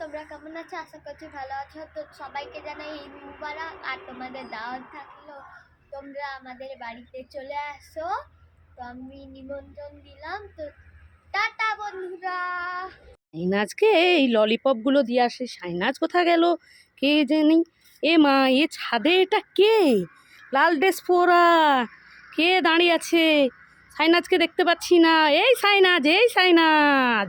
তোমরা কেমন আছো? আশা করছি ভালো আছো। তো সবাইকে জানাই ঈদ মুবারক। আর তোমাদের দাওয়াত থাকল, তোমরা আমাদের বাড়িতে চলে আসো। তো আমি নিমন্ত্রণ দিলাম। তো টাটা বন্ধুরা। সাইনাজকে এই ললিপপগুলো দিয়ে আসে। সাইনাজ কোথা গেল? কে জানি? এ মা, এ ছাদে এটা কে? লাল ড্রেস পরা। কে দাঁড়িয়ে আছে? সাইনাজকে দেখতে পাচ্ছি না। এই সাইনাজ এই সাইনাজ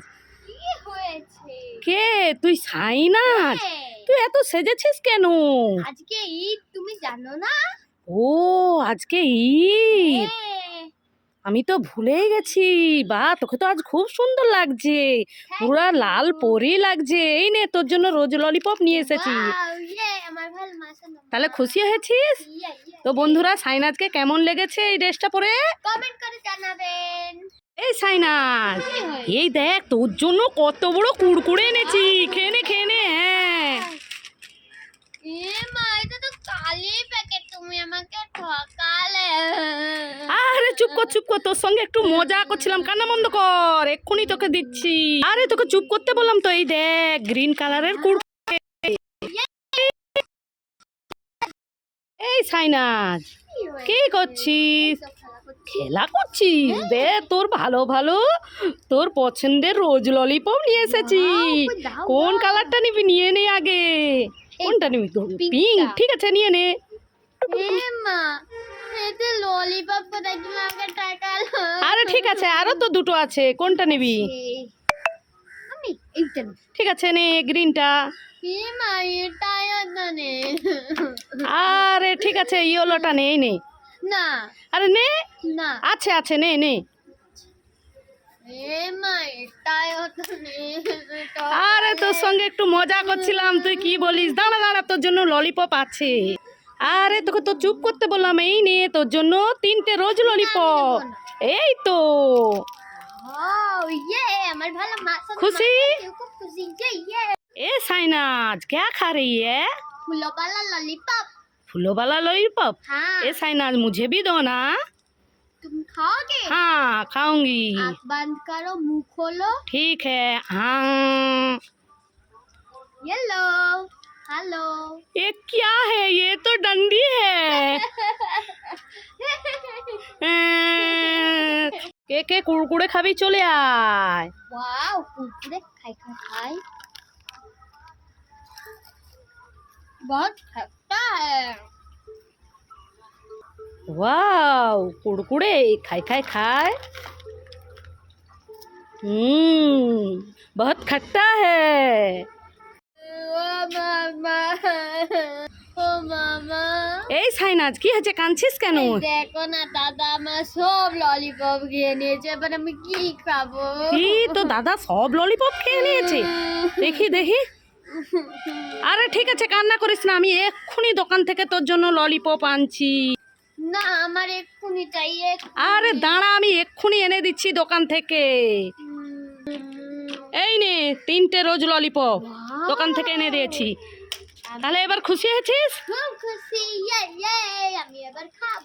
কি? তুই সাইনাজ হ্যাঁ, তুই এত সেজেছিস কেন? আজকে ঈদ তুমি জানো না? ও আজকে ঈদ। হ্যাঁ, আমি তো ভুলেই গেছি। বা তোকে তো আজ খুব সুন্দর লাগছে। পুরা লাল পরি লাগছে। এই নে তোর জন্য রোজ ললিপপ নিয়ে এসেছি। তাহলে খুশি হয়েছিস? তো বন্ধুরা সাইনাজকে কেমন লেগেছে এই ড্রেসটা পরে? কমেন্ট করে জানাবেন। এই হয়েছে? এই দেখ তোর জন্য কত বড় কুড়কুড়ে এনেছি। খেয়ে নে খেয়ে নে হ্যাঁ আরে চুপ কর চুপ কর তোর সঙ্গে একটু মজা করছিলাম। কান্না বন্ধ কর এক্ষুনি তোকে দিচ্ছি। আরে তোকে চুপ করতে বললাম তো এই দেখ গ্রিন কালারের কুড় এই সাইনাজ কি করছিস? খেলা করছিস? দে তোর ভালো ভালো তোর পছন্দের রোজ ললিপপ নিয়ে এসেছি। কোন কালারটা নিবি? নিয়ে নে আগে। কোনটা নিবি? pink পিঙ্ক ঠিক আছে নিয়ে নে। ঠকালো আরে ঠিক আছে আরও তো দুটো আছে। কোনটা নিবি। ঠিক আছে নে গ্রিনটা আরে ঠিক আছে ইয়েলোটা নেই এই নে। না আরে নে না আছে আছে নে নে এ মা এটাই হতো নে আরে তোর সঙ্গে একটু মজা করছিলাম তুই কি বলিস দাঁড়া দাঁড়া তোর জন্য ললিপপ আছে আরে তোকে তো চুপ করতে বললাম এই নে তোর জন্য তিনটে রোজ ললিপপ এই তো ও ইয়ে আমার ভালো মাসা খুশি? খুব খুশি যে ইয়ে ए साइनाज क्या खा रही है फूलों वाला लॉलीपॉप फूलों वाला लॉलीपॉप हाँ ए साइनाज मुझे भी दो ना तुम खाओगे हाँ खाऊंगी आँख बंद करो मुंह खोलो ठीक है हाँ ये लो हेलो ये क्या है ये तो डंडी है কে কে কুড়কুড়ে খাবি চলে আয় वाओ कुरकुरे खाई खाई खाई बहुत खट्टा है वाओ कुड़कुड़े खाए खाए खाए हम्म बहुत खट्टा है ओ मामा ও মামা এই সাইনাজ কি হয়েছে কাঁদছিস কেন এই দেখো না দাদা আমার সব ললিপপ খেয়ে নিয়েছে এবার আমি কি খাবো কি তো দাদা সব ললিপপ খেয়ে নিয়েছে দেখি দেখি আরে ঠিক আছে কান্না করিস না আমি এক্ষুনি দোকান থেকে তোর জন্য ললিপপ আনছি। না আমার এক্ষুনি। চাই আরে দাঁড়া আমি এক্ষুনি এনে দিচ্ছি দোকান থেকে। এই নে তিনটে রোজ ললিপপ দোকান থেকে এনে দিয়েছি। তাহলে এবার খুশি হয়েছিস? খুব খুশি ইয়ে ইয়ে আমি এবার খাব।